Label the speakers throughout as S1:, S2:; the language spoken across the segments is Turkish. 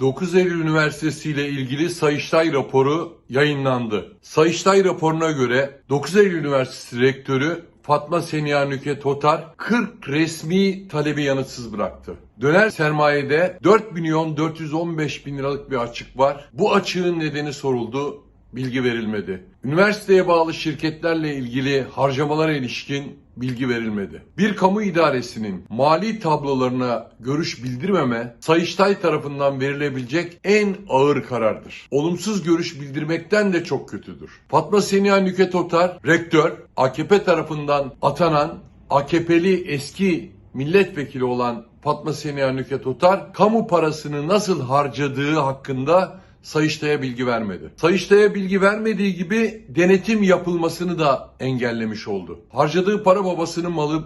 S1: 9 Eylül Üniversitesi ile ilgili Sayıştay raporu yayınlandı. Sayıştay raporuna göre 9 Eylül Üniversitesi rektörü Fatma Seniha Nüket Otar 40 resmi talebi yanıtsız bıraktı. Döner sermayede 4 milyon 415 bin liralık bir açık var. Bu açığın nedeni soruldu, bilgi verilmedi. Üniversiteye bağlı şirketlerle ilgili harcamalara ilişkin bilgi verilmedi. Bir kamu idaresinin mali tablolarına görüş bildirmeme Sayıştay tarafından verilebilecek en ağır karardır. Olumsuz görüş bildirmekten de çok kötüdür. Fatma Seniha Nüket Otar, rektör, AKP tarafından atanan AKP'li eski milletvekili olan Fatma Seniha Nüket Otar, kamu parasını nasıl harcadığı hakkında Sayıştay'a bilgi vermedi. Sayıştay'a bilgi vermediği gibi denetim yapılmasını da engellemiş oldu. Harcadığı para babasının malı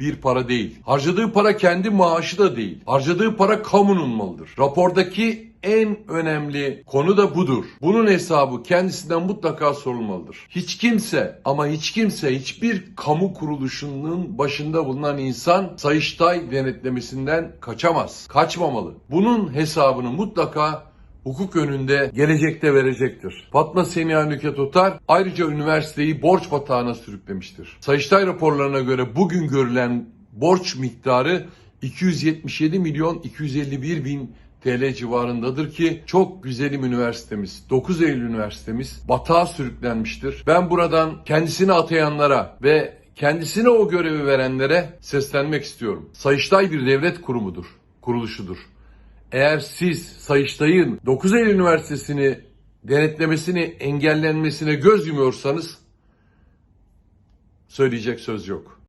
S1: bir para değil. Harcadığı para kendi maaşı da değil. Harcadığı para kamunun malıdır. Rapordaki en önemli konu da budur. Bunun hesabı kendisinden mutlaka sorulmalıdır. Hiç kimse ama hiç kimse hiçbir kamu kuruluşunun başında bulunan insan Sayıştay denetlemesinden kaçamaz. Kaçmamalı. Bunun hesabını mutlaka hukuk önünde gelecekte verecektir. Fatma Seniha Nüket Otar ayrıca üniversiteyi borç batağına sürüklemiştir. Sayıştay raporlarına göre bugün görülen borç miktarı 277 milyon 251 bin TL civarındadır ki çok güzelim üniversitemiz 9 Eylül Üniversitemiz batağa sürüklenmiştir. Ben buradan kendisini atayanlara ve kendisine o görevi verenlere seslenmek istiyorum. Sayıştay bir devlet kurumudur, kuruluşudur. Eğer siz Sayıştay'ın 9 Eylül Üniversitesi'ni denetlemesini engellenmesine göz yumuyorsanız söyleyecek söz yok.